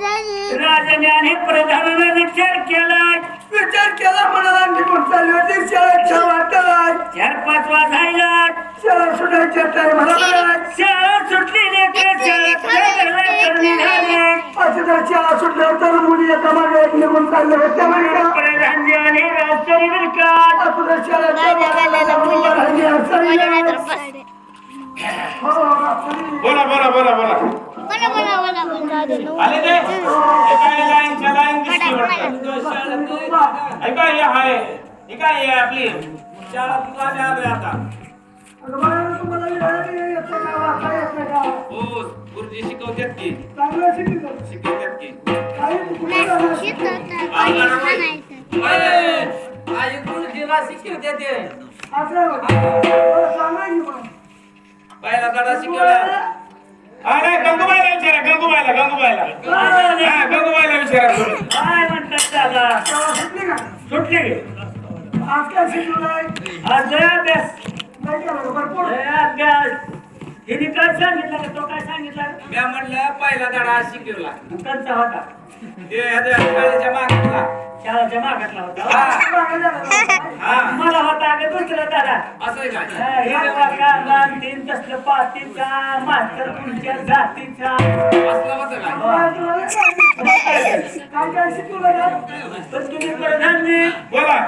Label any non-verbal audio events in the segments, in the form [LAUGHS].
राजाने प्रधानाने विचार केला. विचार केला म्हणाला निघून चालली होती शाळेच्या वाटत चार पाच वाजायला. शाळा सुटायच्या टायमाला शाळा सुटली लेकरं असं जर शाळा सुटल्यावर तर मुली एका मागे एक निघून चालले होते बोला बोला बोला बोला आले ते एका लाईनच्या लाईन दिसली वाटतं ऐका हे हे काय आपली शाळा आता? हो गुरुजी शिकवतात की. शिकवतात की काही होतं. बरं, सांगा की मग. पहिला धडा शिकवला अरे गंगूबाईला विचारा गंगूबाईला गंगूबाईला हा गंगूबाईला विचारा तुम्ही. काय म्हणतात दादा शाळा सुटली आज काय शिकवलं नाही? आज लय अभ्यास नाही. लय अभ्यास हिने काय सांगितलं तो काय सांगितलं? मी म्हणलं पहिला धडा शिकवला. कंचा होता. ते शाळेच्या मागला शाळाच्या मागातला होता. मला होता अगं दुसरा दादा असं तीन तसलं पातीचा मास्तर पुढच्या जातीचा असलं होतं काय? काय शिकवलं? पण तुम्ही प्रधानजी बोला.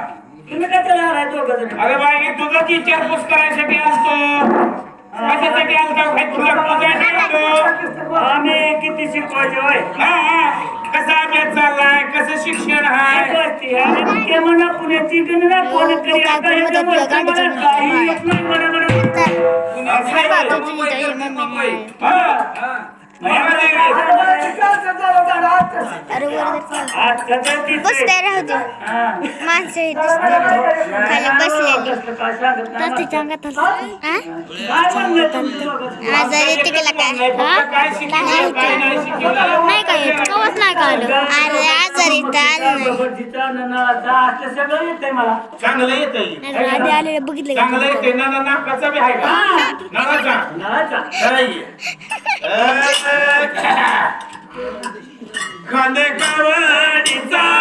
तुम्ही काय त्याला आलाय दोघं अरे बाई तुझं ती विचारपूस करायसाठी असतो कशासाठी आलता तुला आम्ही किती शिकवायचे होय? हा, हा. कसा अभ्यास चाललाय? कसं शिक्षण आहे ते म्हणा पुण्याची गणना कोण करी आता हे तुम्हाला काही येत नाही आजचं. अरे वर आज कसं दिसतंय? बसते राहू दे. माणसं हे दिसते खाली बसलेली. तर तिच्या अंगात? आजारी येते गेला काय काय शिकवलं? काय नाही शिकवलं? नाही काय येत? कवच नाही काढलं अरे आजारी तर आलं नाही. आधी आलेलं बघितलं का? [LAUGHS] येते का खांदे कावडीचा